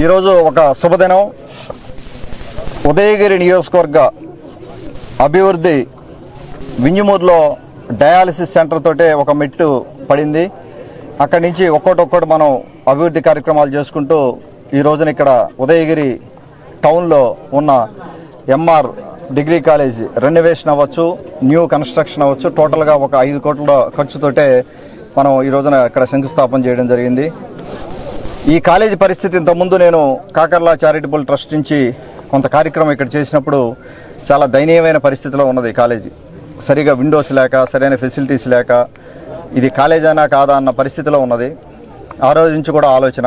ఈరోజు ఒక శుభదినం. ఉదయగిరి నియోజకవర్గ అభివృద్ధి వింజమూరులో డయాలసిస్ సెంటర్ తోటే ఒక మెట్టు పడింది. అక్కడి నుంచి ఒక్కోటి ఒక్కోటి మనం అభివృద్ధి కార్యక్రమాలు చేసుకుంటూ ఈ రోజున ఇక్కడ ఉదయగిరి టౌన్లో ఉన్న ఎంఆర్ డిగ్రీ కాలేజ్ రెనోవేషన్ అవ్వచ్చు న్యూ కన్స్ట్రక్షన్ అవ్వచ్చు. టోటల్గా ఒక ఐదు కోట్ల ఖర్చుతోటే మనం ఈ రోజున ఇక్కడ శంకుస్థాపన చేయడం జరిగింది. ఈ కాలేజీ పరిస్థితి ఇంతకుముందు నేను కాకర్లా చారిటబుల్ ట్రస్ట్ నుంచి కొంత కార్యక్రమం ఇక్కడ చేసినప్పుడు చాలా దయనీయమైన పరిస్థితిలో ఉన్నది ఈ కాలేజీ. సరిగా విండోస్ లేక సరైన ఫెసిలిటీస్ లేక ఇది కాలేజ్ అయినా కాదా అన్న పరిస్థితిలో ఉన్నది. ఆ రోజు నుంచి కూడా ఆలోచన.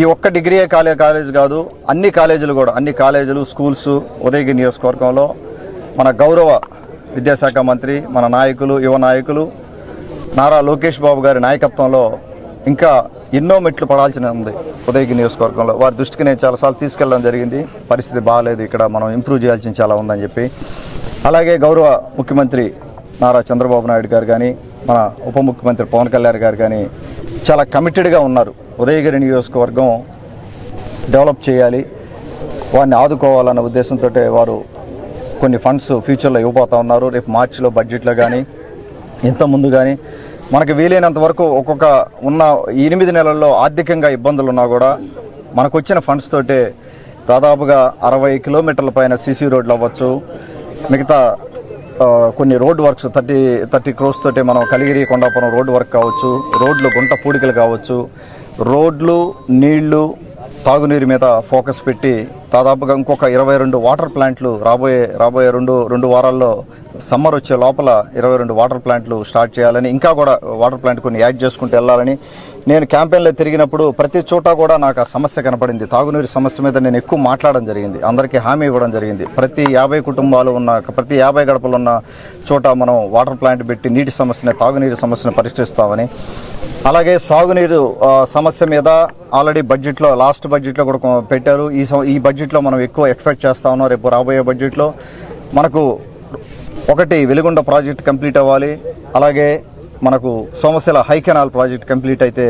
ఈ ఒక్క డిగ్రీయే కాలే కాలేజ్ కాదు అన్ని కాలేజీలు కూడా అన్ని కాలేజీలు స్కూల్స్ ఉదయగిరి నియోజకవర్గంలో మన గౌరవ విద్యాశాఖ మంత్రి మన నాయకులు యువ నాయకులు నారా లోకేష్ బాబు గారి నాయకత్వంలో ఇంకా ఎన్నో మెట్లు పడాల్సిన ఉంది. ఉదయగిరి నియోజకవర్గంలో వారి దృష్టికి నేను చాలాసార్లు తీసుకెళ్ళడం జరిగింది. పరిస్థితి బాగాలేదు ఇక్కడ మనం ఇంప్రూవ్ చేయాల్సిన చాలా ఉందని చెప్పి. అలాగే గౌరవ ముఖ్యమంత్రి నారా చంద్రబాబు నాయుడు గారు కానీ మన ఉప ముఖ్యమంత్రి పవన్ కళ్యాణ్ గారు కానీ చాలా కమిటెడ్గా ఉన్నారు. ఉదయగిరి నియోజకవర్గం డెవలప్ చేయాలి. వారిని ఆదుకోవాలన్న ఉద్దేశంతో వారు కొన్ని ఫండ్స్ ఫ్యూచర్లో ఇవ్వబోతా ఉన్నారు. రేపు మార్చిలో బడ్జెట్లో కానీ ఇంత ముందు కానీ మనకు వీలైనంత వరకు ఒక్కొక్క ఉన్న ఎనిమిది నెలల్లో ఆర్థికంగా ఇబ్బందులు ఉన్నా కూడా మనకు వచ్చిన ఫండ్స్ తోటే దాదాపుగా అరవై కిలోమీటర్ల పైన సీసీ రోడ్లు అవ్వచ్చు. మిగతా కొన్ని road works thirty thirty crores తోటి మనం కలిగిరి కొండాపురం రోడ్ వర్క్ కావచ్చు రోడ్లు గుంట పూడికలు కావచ్చు. రోడ్లు నీళ్ళు తాగునీరు మీద ఫోకస్ పెట్టి దాదాపుగా ఇంకొక ఇరవై రెండు వాటర్ ప్లాంట్లు రాబోయే రాబోయే రెండు రెండు వారాల్లో సమ్మర్ వచ్చే లోపల ఇరవై రెండు వాటర్ ప్లాంట్లు స్టార్ట్ చేయాలని ఇంకా కూడా వాటర్ ప్లాంట్ కొన్ని యాడ్ చేసుకుంటూ వెళ్ళాలని నేను క్యాంపెయిన్లో తిరిగినప్పుడు ప్రతి చోట కూడా నాకు ఆ సమస్య కనపడింది. తాగునీరు సమస్య మీద నేను ఎక్కువ మాట్లాడడం జరిగింది. అందరికీ హామీ ఇవ్వడం జరిగింది. ప్రతి యాభై కుటుంబాలు ఉన్న ప్రతి యాభై గడపలు ఉన్న చోట మనం వాటర్ ప్లాంట్ పెట్టి నీటి సమస్యని తాగునీరు సమస్యను పరిష్కరిస్తామని. అలాగే సాగునీరు సమస్య మీద ఆల్రెడీ బడ్జెట్లో లాస్ట్ బడ్జెట్లో కూడా పెట్టారు. ఈ ఈ బడ్జెట్లో మనం ఎక్కువ ఎక్స్పెక్ట్ చేస్తా ఉన్నాం. రేపు రాబోయే బడ్జెట్లో మనకు ఒకటి వెలుగొండ ప్రాజెక్ట్ కంప్లీట్ అవ్వాలి. అలాగే మనకు సోమశిల హైకెనాల్ ప్రాజెక్ట్ కంప్లీట్ అయితే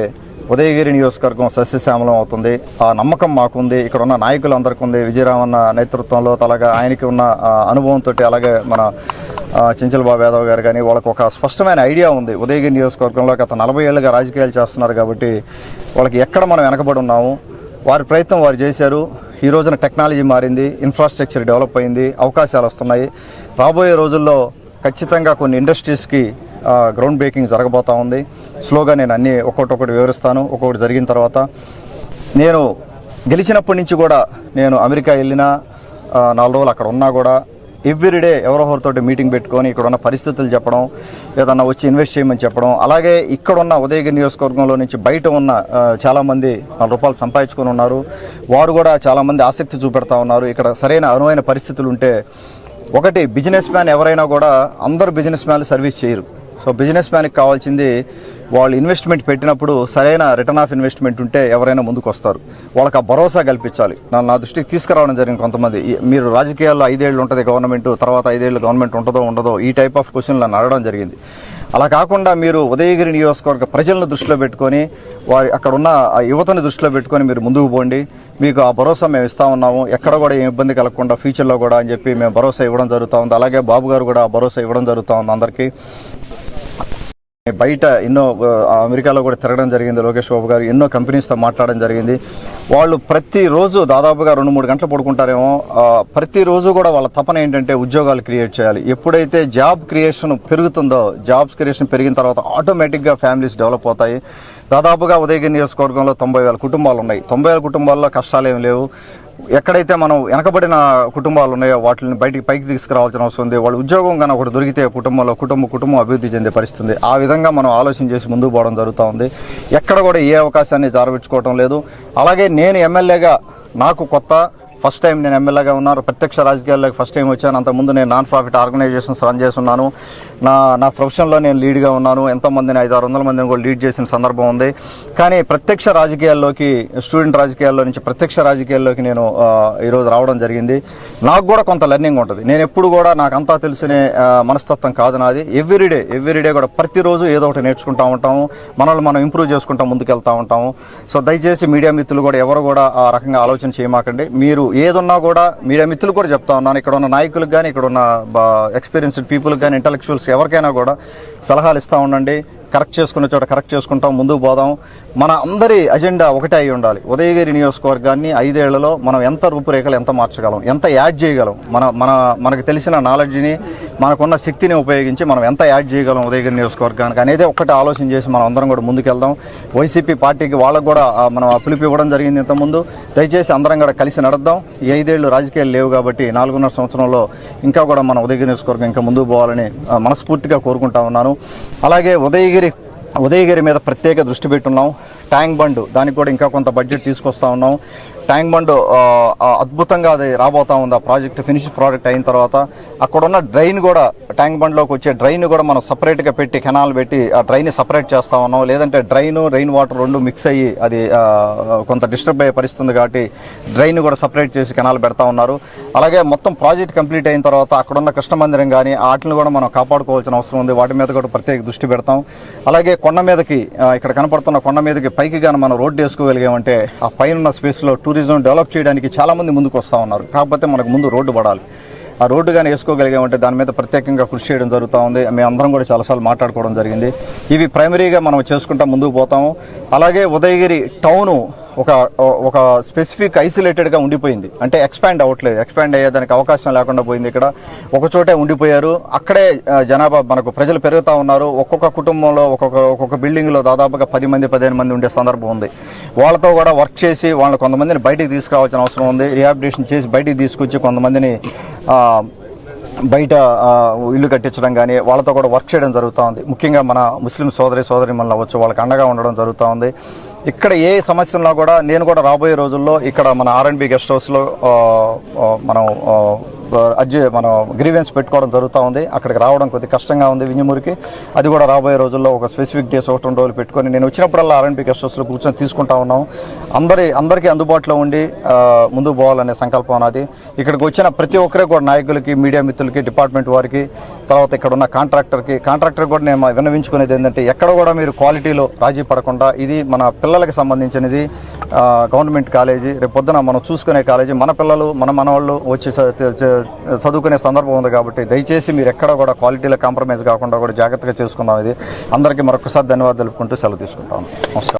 ఉదయగిరి నియోజకవర్గం సస్యశ్యామలం అవుతుంది. ఆ నమ్మకం మాకుంది. ఇక్కడ ఉన్న నాయకులందరికీ ఉంది విజయరామన్న నేతృత్వంలో అలాగే ఆయనకి ఉన్న అనుభవంతో అలాగే మన ఆ, చెంచల్ బాబు యాదవ్ గారు కానీ వాళ్ళకి ఒక స్పష్టమైన ఐడియా ఉంది. ఉదయగిరి నియోజకవర్గంలో గత నలభై ఏళ్ళుగా రాజకీయాలు చేస్తున్నారు కాబట్టి వాళ్ళకి ఎక్కడ మనం వెనకబడి ఉన్నాము? వారి ప్రయత్నం వారు చేశారు. ఈ రోజున టెక్నాలజీ మారింది ఇన్ఫ్రాస్ట్రక్చర్ డెవలప్ అయింది అవకాశాలు వస్తున్నాయి. రాబోయే రోజుల్లో ఖచ్చితంగా కొన్ని ఇండస్ట్రీస్కి గ్రౌండ్ బ్రేకింగ్ జరగబోతా ఉంది. స్లోగా నేను అన్ని ఒక్కొక్కటి ఒకటి వివరిస్తాను. ఒక్కొక్కటి జరిగిన తర్వాత నేను గెలిచినప్పటి నుంచి కూడా నేను అమెరికా వెళ్ళినా నాలుగు రోజులు అక్కడ ఉన్నా కూడా ఎవ్రీడే ఎవరో మీటింగ్ పెట్టుకొని ఇక్కడ ఉన్న పరిస్థితులు చెప్పడం ఏదన్నా వచ్చి ఇన్వెస్ట్ చేయమని చెప్పడం అలాగే ఇక్కడ ఉన్న ఉదయగిరి నియోజకవర్గంలో నుంచి బయట ఉన్న చాలామంది నాలుగు రూపాయలు సంపాదించుకొని ఉన్నారు. వారు కూడా చాలామంది ఆసక్తి చూపెడతా ఉన్నారు. ఇక్కడ సరైన అనువైన పరిస్థితులు ఉంటే ఒకటి బిజినెస్ మ్యాన్ ఎవరైనా కూడా అందరు బిజినెస్ మ్యాన్లు సర్వీస్ చేయరు. సో బిజినెస్ మ్యాన్కి కావాల్సింది వాళ్ళు ఇన్వెస్ట్మెంట్ పెట్టినప్పుడు సరైన రిటర్న్ ఆఫ్ ఇన్వెస్ట్మెంట్ ఉంటే ఎవరైనా ముందుకు వస్తారు వాళ్ళకి ఆ భరోసా కల్పించాలి. నా నా దృష్టికి తీసుకురావడం జరిగింది కొంతమంది. మీరు రాజకీయాల్లో ఐదేళ్ళు ఉంటుంది గవర్నమెంట్ తర్వాత ఐదేళ్ళు గవర్నమెంట్ ఉంటుందో ఉండదో ఈ టైప్ ఆఫ్ క్వశ్చన్లు నన్ను అడగడం జరిగింది. అలా కాకుండా మీరు ఉదయగిరి నియోజకవర్గ ప్రజలను దృష్టిలో పెట్టుకొని వారి అక్కడ ఉన్న ఆ యువతను దృష్టిలో పెట్టుకొని మీరు ముందుకు పోండి. మీకు ఆ భరోసా మేము ఇస్తా ఉన్నాము. ఎక్కడ కూడా ఏం ఇబ్బంది కలగకుండా ఫ్యూచర్లో కూడా అని చెప్పి మేము భరోసా ఇవ్వడం జరుగుతూ ఉంది. అలాగే బాబు గారు కూడా ఆ భరోసా ఇవ్వడం జరుగుతూ ఉంది అందరికీ. బయట ఎన్నో అమెరికాలో కూడా తిరగడం జరిగింది. లోకేష్ బాబు గారు ఎన్నో కంపెనీస్తో మాట్లాడడం జరిగింది. వాళ్ళు ప్రతిరోజు దాదాపుగా రెండు మూడు గంటలు పడుకుంటారేమో. ప్రతిరోజు కూడా వాళ్ళ తపన ఏంటంటే ఉద్యోగాలు క్రియేట్ చేయాలి. ఎప్పుడైతే జాబ్ క్రియేషన్ పెరుగుతుందో జాబ్స్ క్రియేషన్ పెరిగిన తర్వాత ఆటోమేటిక్గా ఫ్యామిలీస్ డెవలప్ అవుతాయి. దాదాపుగా ఉదయగిరి నియోజకవర్గంలో తొంభై వేల కుటుంబాలు ఉన్నాయి తొంభై వేల కుటుంబాల్లో కష్టాలు ఏమి లేవు. ఎక్కడైతే మనం వెనకబడిన కుటుంబాలు ఉన్నాయో వాటిని బయటికి పైకి తీసుకురావాల్సిన అవసరం ఉంది. వాళ్ళు ఉద్యోగం కానీ ఒకటి దొరికితే కుటుంబంలో కుటుంబ కుటుంబం అభివృద్ధి చెందే పరిస్థితుంది ఆ విధంగా మనం ఆలోచన చేసి ముందుకు పోవడం జరుగుతూ ఉంది. ఎక్కడ కూడా ఏ అవకాశాన్ని జారవించుకోవటం లేదు. అలాగే నేను ఎమ్మెల్యేగా నాకు కొత్త ఫస్ట్ టైం నేను ఎమ్మెల్యేగా ఉన్నాను. ప్రత్యక్ష రాజకీయాల్లోకి ఫస్ట్ టైం వచ్చాను. అంతకుముందు నేను నాన్ ప్రాఫిట్ ఆర్గనైజేషన్స్ రన్ చేస్తున్నాను. నా నా ప్రొఫెషన్లో నేను లీడ్గా ఉన్నాను. ఎంతోమందిని ఐదు ఆరు వందల మందిని కూడా లీడ్ చేసిన సందర్భం ఉంది. కానీ ప్రత్యక్ష రాజకీయాల్లోకి స్టూడెంట్ రాజకీయాల్లో నుంచి ప్రత్యక్ష రాజకీయాల్లోకి నేను ఈరోజు రావడం జరిగింది. నాకు కూడా కొంత లెర్నింగ్ ఉంటుంది. నేను ఎప్పుడు కూడా నాకు అంతా తెలిసిన మనస్తత్వం కాదు నాది. ఎవ్రీడే ఎవ్రీడే కూడా ప్రతిరోజు ఏదో ఒకటి నేర్చుకుంటా ఉంటాము మనల్ని మనం ఇంప్రూవ్ చేసుకుంటా ముందుకెళ్తూ ఉంటాము సో దయచేసి మీడియా మిత్రులు కూడా ఎవరు కూడా ఆ రకంగా ఆలోచన చేయమాకండి. మీరు ఏదున్నా కూడా మీడియా మిత్రులు కూడా చెప్తా ఉన్నాను. ఇక్కడ ఉన్న నాయకులకు కానీ ఇక్కడ ఉన్న ఎక్స్పీరియన్స్డ్ పీపుల్కి కానీ ఇంటలెక్చువల్స్ ఎవరికైనా కూడా సలహాలు ఇస్తూ ఉండండి. కరెక్ట్ చేసుకున్న చోట కరెక్ట్ చేసుకుంటాం ముందుకు పోదాం. మన అందరి అజెండా ఒకటే అయి ఉండాలి. ఉదయగిరి నియోజకవర్గాన్ని ఐదేళ్ళలో మనం ఎంత రూపురేఖలు ఎంత మార్చగలం ఎంత యాడ్ చేయగలం మన మన మనకు తెలిసిన నాలెడ్జ్ని మనకున్న శక్తిని ఉపయోగించి మనం ఎంత యాడ్ చేయగలం ఉదయగిరి నియోజకవర్గానికి అనేది ఒక్కటి ఆలోచన చేసి మనం అందరం కూడా ముందుకెళ్దాం. వైసీపీ పార్టీకి వాళ్ళకు కూడా మనం పిలుపు ఇవ్వడం జరిగింది ఇంతకుముందు. దయచేసి అందరం కూడా కలిసి నడుద్దాం. ఈ ఐదేళ్ళు రాజకీయాలు లేవు కాబట్టి నాలుగున్నర సంవత్సరంలో ఇంకా కూడా మన ఉదయగిరి నియోజకవర్గం ఇంకా ముందుకు పోవాలని మనస్ఫూర్తిగా కోరుకుంటా ఉన్నాను. అలాగే ఉదయగిరి ఉదయగిరి మీద ప్రత్యేక దృష్టి పెట్టున్నాం. ట్యాంక్ బండ్ దానికి కూడా ఇంకా కొంత బడ్జెట్ తీసుకొస్తా ఉన్నాం. ట్యాంక్ బండ్ అద్భుతంగా అది రాబోతా ఉంది. ఆ ప్రాజెక్ట్ ఫినిష్ ప్రాజెక్ట్ అయిన తర్వాత అక్కడ ఉన్న డ్రైన్ కూడా ట్యాంక్ బండ్లోకి వచ్చే డ్రైన్ కూడా మనం సపరేట్గా పెట్టి కెనాల్ పెట్టి ఆ డ్రైన్ సపరేట్ చేస్తా ఉన్నాం. లేదంటే డ్రైన్ రెయిన్ వాటర్ రెండు మిక్స్ అయ్యి అది కొంత డిస్టర్బ్ అయ్యే పరిస్థితి ఉంది కాబట్టి డ్రైన్ కూడా సపరేట్ చేసి కెనాల్ పెడతా ఉన్నారు. అలాగే మొత్తం ప్రాజెక్ట్ కంప్లీట్ అయిన తర్వాత అక్కడ ఉన్న కృష్ణ మందిరం కానీ వాటిని కూడా మనం కాపాడుకోవాల్సిన అవసరం ఉంది. వాటి మీద కూడా ప్రత్యేక దృష్టి పెడతాం. అలాగే కొండ మీదకి ఇక్కడ కనపడుతున్న కొండ మీదకి పైకి కానీ మనం రోడ్డు వేసుకోగలిగామంటే ఆ పైన స్పేస్లో టూరిజం డెవలప్ చేయడానికి చాలామంది ముందుకు వస్తూ ఉన్నారు. కాకపోతే మనకు ముందు రోడ్డు పడాలి. ఆ రోడ్డు కానీ వేసుకోగలిగామంటే దాని మీద ప్రత్యేకంగా కృషి చేయడం జరుగుతూ ఉంది. మేము అందరం కూడా చాలాసార్లు మాట్లాడుకోవడం జరిగింది. ఇవి ప్రైమరీగా మనం చేసుకుంటా ముందుకు పోతాము. అలాగే ఉదయగిరి టౌను ఒక ఒక స్పెసిఫిక్ ఐసోలేటెడ్గా ఉండిపోయింది. అంటే ఎక్స్పాండ్ అవ్వట్లేదు. ఎక్స్పాండ్ అయ్యేదానికి అవకాశం లేకుండా పోయింది ఇక్కడ. ఒక చోటే ఉండిపోయారు. అక్కడే జనాభా మనకు ప్రజలు పెరుగుతూ ఉన్నారు. ఒక్కొక్క కుటుంబంలో ఒక్కొక్క ఒక్కొక్క బిల్డింగ్లో దాదాపుగా పది మంది పదిహేను మంది ఉండే సందర్భం ఉంది. వాళ్ళతో కూడా వర్క్ చేసి వాళ్ళని కొంతమందిని బయటికి తీసుకురావాల్సిన అవసరం ఉంది. రిహాబిలిటేషన్ చేసి బయటికి తీసుకొచ్చి కొంతమందిని బయట ఇల్లు కట్టించడం కానీ వాళ్ళతో కూడా వర్క్ చేయడం జరుగుతూ ఉంది. ముఖ్యంగా మన ముస్లిం సోదరి సోదరి మనలో అవ్వచ్చు. వాళ్ళకి అండగా ఉండడం జరుగుతూ ఉంది. ఇక్కడ ఏ సమస్య కూడా నేను కూడా రాబోయే రోజుల్లో ఇక్కడ మన ఆర్ఎండ్బి గెస్ట్ హౌస్లో మనం అర్జీ మనం గ్రీవెన్స్ పెట్టుకోవడం జరుగుతూ ఉంది. అక్కడికి రావడం కొద్దిగా కష్టంగా ఉంది వింజమూరికి అది కూడా రాబోయే రోజుల్లో ఒక స్పెసిఫిక్ డేస్ ఒకటి రెండు రోజులు పెట్టుకొని నేను వచ్చినప్పుడల్లా ఆర్ఎండ్బి గెస్ట్ హౌస్లో కూర్చొని తీసుకుంటా ఉన్నాం. అందరి అందరికీ అందుబాటులో ఉండి ముందుకు పోవాలనే సంకల్పం నాది. ఇక్కడికి వచ్చిన ప్రతి ఒక్కరికి కూడా నాయకులకి మీడియా మిత్రులకి డిపార్ట్మెంట్ వారికి తర్వాత ఇక్కడ ఉన్న కాంట్రాక్టర్కి కాంట్రాక్టర్ కూడా నేను విన్నవించుకునేది ఏంటంటే ఎక్కడ కూడా మీరు క్వాలిటీలో రాజీ పడకుండా ఇది మన పిల్లలకి సంబంధించినది గవర్నమెంట్ కాలేజీ. రేపు పొద్దున మనం చూసుకునే కాలేజీ మన పిల్లలు మన మనవాళ్ళు వచ్చి చదువుకునే సందర్భం ఉంది కాబట్టి దయచేసి మీరు ఎక్కడ కూడా క్వాలిటీలో కాంప్రమైజ్ కాకుండా కూడా జాగ్రత్తగా చేసుకుందాం ఇది. అందరికీ మరొకసారి ధన్యవాదాలు తెలుపుకుంటూ సెలవు తీసుకుంటాం నమస్కారం.